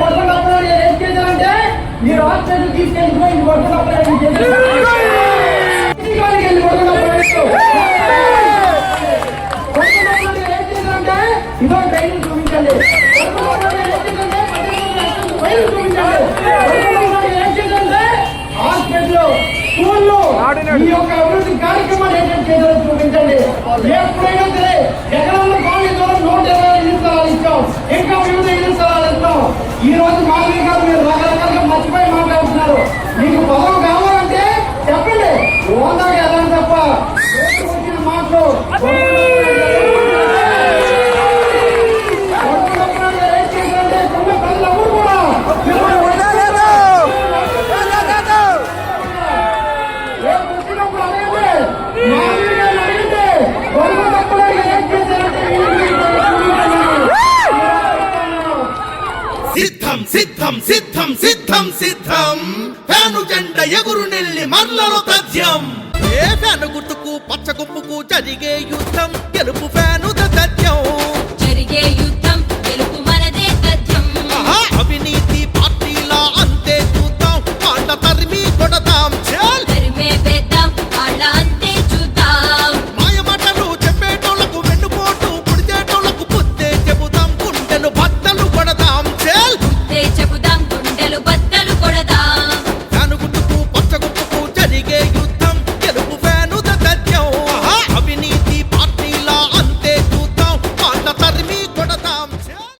మొదట అంటే నిరాజన అంటే ఈ రాజధాని తీసేయినప్పుడు వర్తనాపని అంటే ఈ కాలి అంటే మొదట అంటే ఇక్కడ ట్రైనింగ్ చూపించలే మొదట అంటే అంటే హాస్పిటల్ లో స్కూల్ లో ఈ ఒక అభివృద్ధి కార్యక్రమా రేటెడ్ చూపించలే ఈ రోజు సిద్ధం సిద్ధం సిద్ధం సిద్ధం సిద్ధం ఫ్యాను జెండ ఎగురు నెల్లి మర్లలో తథ్యం ఏ ఫ్యాను గుర్తుకు పచ్చ గుంపుకు జరిగే యుద్ధం గెలుపు